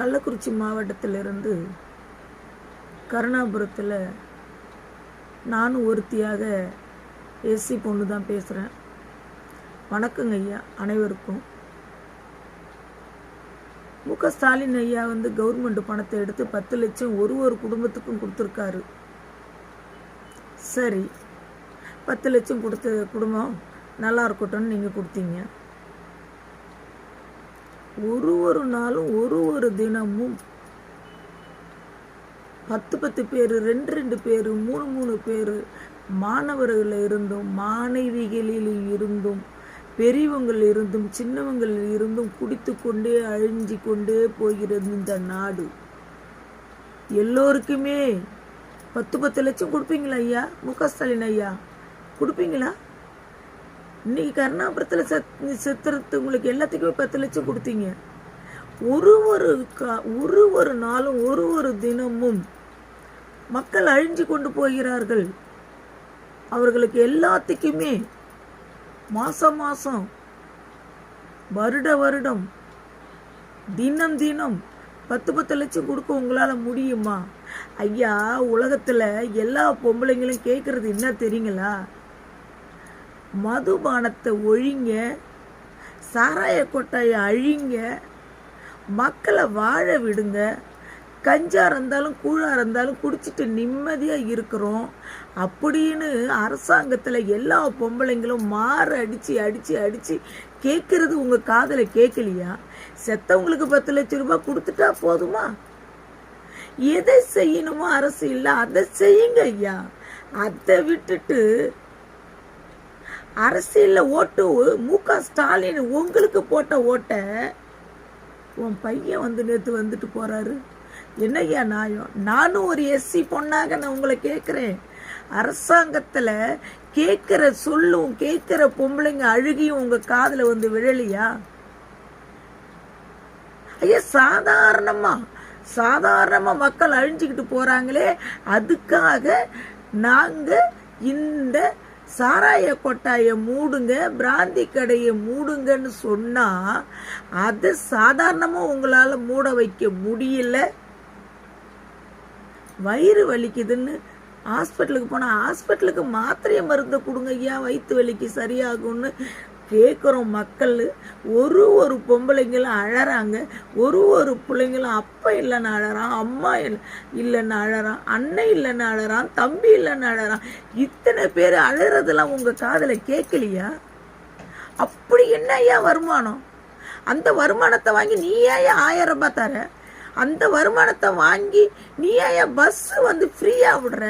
கள்ளக்குறிச்சி மாவட்டத்திலிருந்து கருணாபுரத்தில் நானும் ஒருத்தியாக எஸ்சி பொண்ணு தான் பேசுகிறேன் வணக்கங்க ஐயா அனைவருக்கும். மு க ஸ்டாலின் ஐயா வந்து கவர்மெண்ட் பணத்தை எடுத்து பத்து லட்சம் ஒரு ஒரு குடும்பத்துக்கும் கொடுத்துருக்காரு. சரி பத்து லட்சம் கொடுத்த குடும்பம் நல்லா இருக்கட்டும்னு நீங்கள் கொடுத்தீங்க. ஒரு ஒரு நாளும் ஒரு ஒரு தினமும். பத்து பத்து பேர் ரெண்டு ரெண்டு பேர் மூணு மூணு பேர் மாணவர்கள் இருந்தும் மாணவிகளில் இருந்தும் பெரியவங்கள் இருந்தும் சின்னவங்கள் இருந்தும் குடித்து கொண்டே அழிஞ்சு கொண்டே போகிறது இந்த நாடு. எல்லோருக்குமே பத்து பத்து லட்சம் கொடுப்பீங்களா ஐயா? மு க ஸ்டாலின் ஐயா கொடுப்பீங்களா? இன்னைக்கு கருணாபுரத்தில் செத் செத்துறது உங்களுக்கு எல்லாத்துக்குமே பத்து லட்சம் கொடுத்தீங்க. ஒரு ஒரு கா ஒரு ஒரு நாளும் ஒரு ஒரு தினமும் மக்கள் அழிஞ்சு கொண்டு போகிறார்கள். அவர்களுக்கு எல்லாத்துக்குமே மாதம் மாதம் வருட வருடம் தினம் தினம் பத்து பத்து லட்சம் கொடுக்க உங்களால் முடியுமா? ஐயா உலகத்தில் எல்லா பொம்பளைங்களும் கேட்குறது என்ன தெரியுங்களா? மதுபானத்தை ஒழிங்க சாராய கொட்டாயை அழிங்க மக்களை வாழ விடுங்க. கஞ்சா இருந்தாலும் கூழா இருந்தாலும் குடிச்சிட்டு நிம்மதியாக இருக்கிறோம். அப்படின்னு அரசாங்கத்தில் எல்லா பொம்பளைங்களும் மாற அடித்து அடித்து அடித்து கேட்குறது உங்கள் காதில் கேட்கலையா செத்தவங்களுக்கு பத்து லட்சம் ரூபாய் கொடுத்துட்டா போதுமா? எதை செய்யணுமோ அரசு இல்லை அதை செய்யுங்க ஐயா. அதை விட்டுட்டு அரசியலில் ஓட்டு மு க ஸ்டாலின் உங்களுக்கு போட்ட ஓட்டை உன் பையன் வந்து நேற்று வந்துட்டு போகிறாரு என்னய்யா நாயம் நானும் ஒரு எஸ்சி பொண்ணாக நான் உங்களை கேட்குறேன் அரசாங்கத்தில் கேட்குற சொல்லும் கேட்குற பொம்பளைங்க அழுகியும் உங்கள் காதில் வந்து விழலையா? ஐயா சாதாரணமாக சாதாரணமாக மக்கள் அழிஞ்சுக்கிட்டு போகிறாங்களே அதுக்காக நாங்கள் இந்த சாராய கொட்டாயை மூடுங்க பிராந்தி கடையை மூடுங்கன்னு சொன்னா அதை சாதாரணமா உங்களால மூட வைக்க முடியல. வயிறு வலிக்குதுன்னு ஹாஸ்பிட்டலுக்கு போனால் ஹாஸ்பிட்டலுக்கு மாத்திரையை மருந்து கொடுங்க ஐயா வயிற்று வலிக்கு சரியாகும்னு கேட்குறோம் மக்கள். ஒரு ஒரு பொம்பளைங்களும் அழறாங்க. ஒரு ஒரு பிள்ளைங்களும் அப்பா இல்லைன்னு அழறான் அம்மா இல்லை இல்லைன்னு அழறான் அண்ணன் இல்லைன்னு அழறான் தம்பி இல்லைன்னு அழறான். இத்தனை பேர் அழறதெல்லாம் உங்கள் காதில் கேட்கலையா அப்படி என்ன ஐயா வருமானம்? அந்த வருமானத்தை வாங்கி நீ ஏன் ஆயிரம் ரூபாய் தர அந்த வருமானத்தை வாங்கி நீ ஏன் பஸ்ஸு வந்து ஃப்ரீயாக விடுற?